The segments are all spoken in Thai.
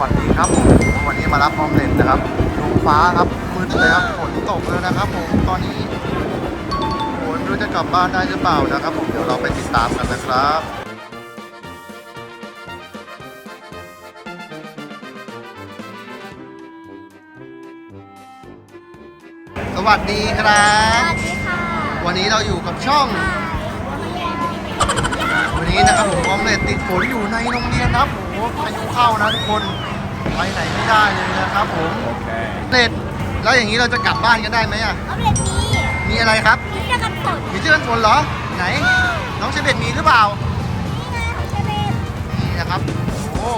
วัสดีครับผมวันนี้มารับออมเล็ตนะครับลงฟ้าครับมืดเลยครับฝนตกเลยนะครับผมตอนนี้ฝนไม่รู้จะกลับบ้านได้หรือเปล่านะครับ ผมเดี๋ยวเราไปติดตามกันนะครับสวัสดีครัสบวัสดีค่ะ วันนี้เราอยู่กับช่อง วันนี้นะครับผมออมเล็ตติดฝนอยู่ในโรงเรียนนะครับ โอ้โหพายุเข้านะทุกคนไปไหนไม่ได้เลยนะครับผม Okay. เล็ตแล้วอย่างนี้เราจะกลับบ้านกันได้ไหมอะออมเล็ตมีมีอะไรครับมีเสื้อกันฝนมีเสื้อกันฝนเหรอไหน น้องเชเบตมีหรือเปล่านี่ไงของเชเบตนี่นะครับโอ้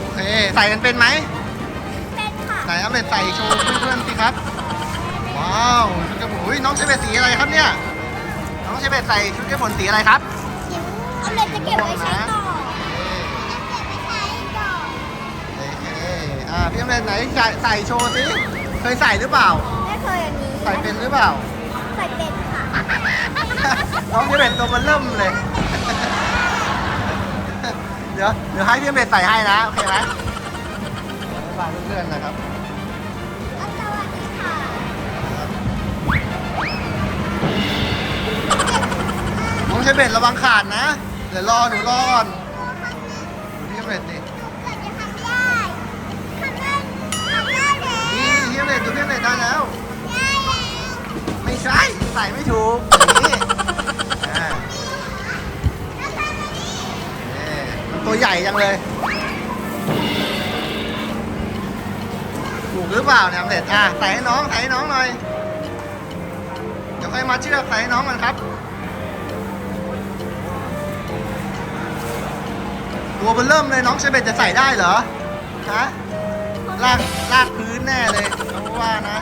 โอเคใส่กันเป็นไหมเป็นค่ะไหนออมเล็ตใส่โชว์เพื่อนๆสิครับว้าวชุดกระฝนอุ้ยน้องเชเบตสีอะไรครับเนี่ยน้องเชเบตใส่ชุดกระฝนสีอะไรครับจิ๋วออมเล็ตจะเก็บไว้ใช้ต่อ อ่าพี่ออมเล็ตไหนใส่ใส่โชว์สิเคยใส่หรือเปล่า ไม่เคยอันนี้ใส่เป็นหรือเปล่า ใส่เป็นค่ะน้องเชเบตตัวมันเริ่มเลย เดี๋ยวเดี๋ยวให้พี่ออมเล็ตใส่ให้นะโอเคไหมบายเพื่อนๆนะครับแล้วสวัสดีค่ะน้องเชเบตระวังขาดนะ เดี๋ยวรอหนูรอก่อนดูพี่ออมเล็ตดิ เล็ตดูพี่ออมเล็ตได้แล้วได้แล้ว ไม่ใช่ใส่ไม่ถูกอย่างนี้อ่าแล้วทำอันนี้เอ๊ะมันตัวใหญ่จังเลย ถูกหรือเปล่าเนี่ยออมเล็ตอะใส่ให้น้องใส่ให้น้องหน่อย เดี๋ยวค่อยมาเชือกใส่ให้น้องกันครับ ตัวมันเริ่มเลยน้องเชเบตจะใส่ได้เหรอฮะลากลากพื้นแน่เลยเพราะ ว่านะ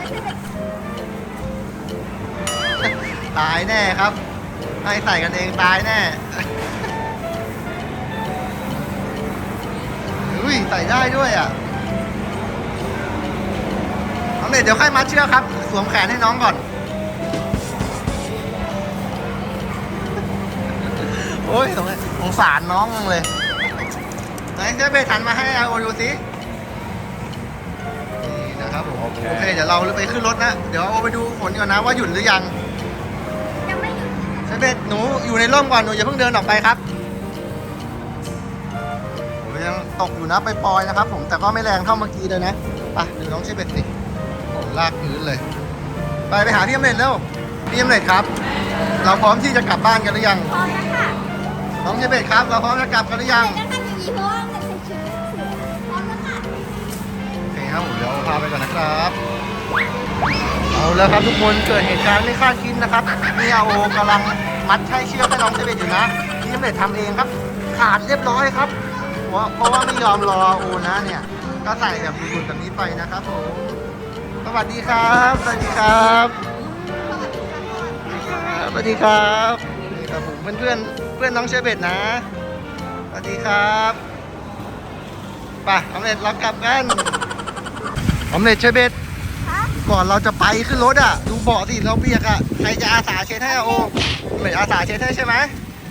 ตายแน่ครับให้ใส่กันเองตายแน่อุ้ยใส่ได้ด้วยอะน้องเด็ดเดี๋ยวค่อยมัดเชือกครับ สวมแขนให้น้องก่อน โอ้ยสงสารสงสารน้องเลยไหนเจะไปทันมาให้อาโอดูสิ นี่นะครับผมโอเค โอเคเดี๋ยวเราไปขึ้นรถนะเดี๋ยวเอาไปดูฝนก่อนนะว่าหยุดหรือยังยังไม่หยุดเชเบตหนูอยู่ในร่มก่อนหนูอย่าเพิ่งเดินออกไปครับโอ้ยยังตกอยู่นะไปปลอยๆนะครับ ผมแต่ก็ไม่แรงเท่าเมื่อกี้เลยนะไปดูน้องเชเบตสิโอ้ลากพื้นเลย ไปไปหาพี่อมเล็ตเร็วพี่อมเล็ตครับ เราพร้อมที่จะกลับบ้านกันหรือยัง พร้อมแล้วค่ะน้องเชเบตครับ เราพร้อมจะกลับกันหรือยังเดี๋ยวจะทำอย่างนี้เพราะว่ามัน ครับผมเดี๋ยวพาไปก่อนนะครับเอาแล้วครับทุกคนเกิดเหตุการณ์ไม่คาดคิดนะครับนี่อาโอกำลังมัดใช้เชือกให้น้องเชเบตอยู่นะพี่อมเล็ตทำเองครับ ขาดเรียบร้อยครับเพราะว่าไม่ยอมรอโอนะเนี่ยก็ใส่แบบหลุดแบบนี้ไปนะครับผมสวัสดีครับ สวัสดีครับสวัสดีครับนี่ครับผมเพื่อนเพื่อนเพื่อนน้องเชอร์เบตนะสวัสดีครับไปออมเล็ตเรากลับกัน ออมเล็ตเชอร์เบตครับก่อนเราจะไปขึ้นรถอะ ดูเบาะสิเราเบียกอะ ใครจะอาสาเช็ดให้อะโอออมเล็ตอาสาเช็ดให้ใช่ไหม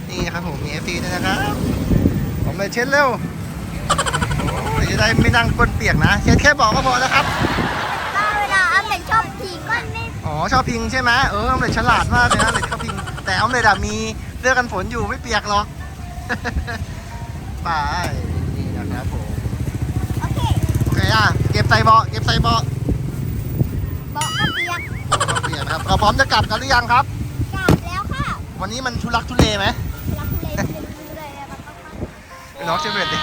นี่ครับผมมีเอฟซีด้วยนะครับออมเล็ตเช็ดเร็วโอ้ยจะได้ไม่นั่งก้นเปียกนะ เช็ดแค่เบอกก็พอแล้วครับก็เวลาออมเล็ตชอบผีก็ไม่อ๋อชอบพิงใช่ไหมเออออมเล็ตฉลาดมากเลยนะออมเล็ตชอบพิง แต่ออมเล็ตอะมีเสื้อกันฝนอยู่ไม่เปียกหรอกไปนี่นะครับผม โอเค โอเคอะเก็บ ใส่เบาะเก็บใส่เบาะบอกก็เปียกเปียกนะครับเราพร้อมจะกลับกันหรือยังครับ กลับแล้วค่ะวันนี้มันชุลักทุเลไหมรักทุเลยทุเลยเลยมันต้องมาน้องเชฟเวตดิ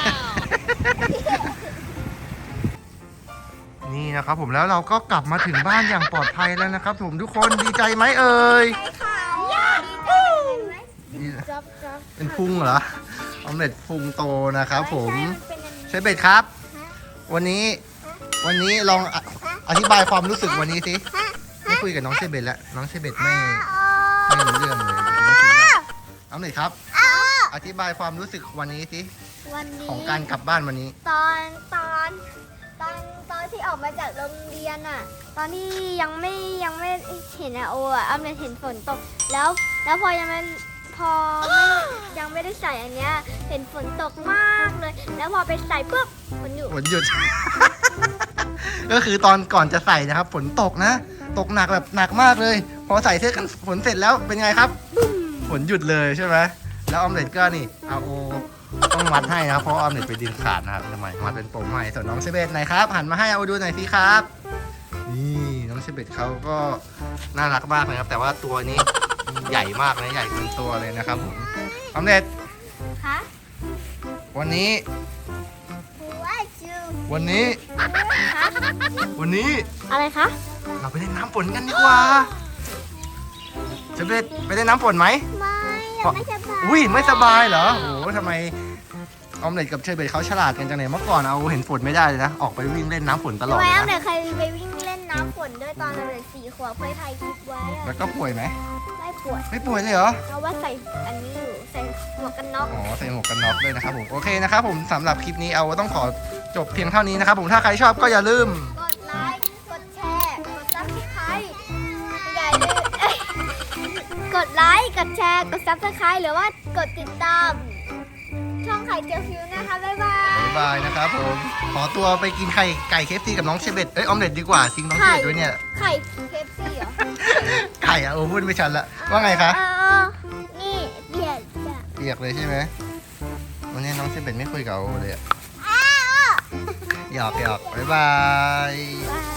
นี่นะครับผมแล้วเราก็กลับมาถึงบ้านอย่างปลอดภัยแล้วนะครับ ผมทุกคนดีใจไหมเอ่ยใช่ค่ะดีใจไหมนี่จับจับเป็นพุงเหรอออมเล็ตพุงโตนะครับผมใช่มันเป็นอันนี้เชฟเบตครับฮะวันนี้ วันนี้ลองออธิบายความรู้สึกวันนี้สิฮะไม่คุยกับน้องเชฟเบตแล้วน้องเชฟเบตไม่อ๋อไม่รู้เรื่องเลยไม่คุยแล้วออมเล็ตครับอ๋ออธิบายความรู้สึกวันนี้สิวันนี้ของการกลับบ้านวันนี้ ตอนตอนตอนตอนที่ออกมาจากโรงเรียนอะ ตอนที่ยังไม่ยังไม่เห็นอะโออะออมเลยเห็นฝนตก แล้วแล้วพอยังไม่พอไม่ยังไม่ได้ได้ใส่อันเนี้ยเห็นฝนตกมากเลย แล้วพอไปใส่ปุ๊บฝนหยุดฝนหยุด ก็คือตอนก่อนจะใส่นะครับฝนตกนะ ตกหนักแบบหนักมากเลย พอใส่เสื้อกันฝนเสร็จแล้วเป็นไงครับฝนหยุดเลยใช่ไหมแล้วออมเล็ตก็นี่เอาโอต้องมัดให้นะครับเพราะออมเล็ตไปดึงขาดนะครับทำไมมัดเป็นปมให้ส่วนน้องเชเบตไหนครับหันมาให้เอาดูหน่อยสิครับนี่น้องเชเบตเขาก็น่ารักมากเลยครับ แต่ว่าตัวนี้ใหญ่มากนะใหญ่เกินตัวเลยนะครับผมออมเล็ตคะวันนี้ว่าจูวันนี้คะ วันนี้อะไรคะ เราไปเล่นน้ำฝนกันดีกว่าเชเบตไปเล่นน้ำฝนไหม ไม่เพราะไม่สบายอุ้ยไม่สบายเหรอ โอ้โหทำไมออมเล็ตกับเชอร์เบตเขาฉลาดกันจังเลยเมื่อก่อนเอาเห็นฝนไม่ได้เลยนะ ออกไปวิ่งเล่นน้ำฝนตลอดทำไมเลยอ้ำนะ เด็กเคยไปวิ่งเล่นน้ำฝนด้วยตอนเราเด็กสี่ขวบเคยถ่ายคลิปไว้อะแล้วก็ป่วยไหม ไม่ปวดไม่ป่วยเลยเหรอ เพราะว่าใส่อันนี้อยู่ใส่หมวกกันน็อก อ๋อใส่หมวกกันน็อกด้วยนะครับผม โอเคนะครับผมสำหรับคลิปนี้เอาต้องขอ จบเพียงเท่านี้นะครับผมถ้าใครชอบก็อย่าลืม กดไลค์ กดแชร์ กดซับสไครต์อย่าลืมเอ้ยกดไลค์ กดแชร์ กดซับสไครต์หรือว่ากดติดตาม ช่องไข่เจียวฟิวนะคะ บ๊ายบาย บ๊ายบายนะครับผม ขอตัวไปกินไข่ไก่เคฟซีกับน้องเชเบตเอ้ยออมเล็ตดีกว่าทิ้งน้องเชเบตด้วยเนี่ย ไข่เคฟซี่เหรอไก่อะโอ้พูดไม่ชัดละว่าไงคะเออนี่เบียดจ้ะเปียกเลยใช่ไหมวันนี้น้องเชเบตไม่คุยกับโอเลยอะ หยอกหยอกบ๊ายบาย บาย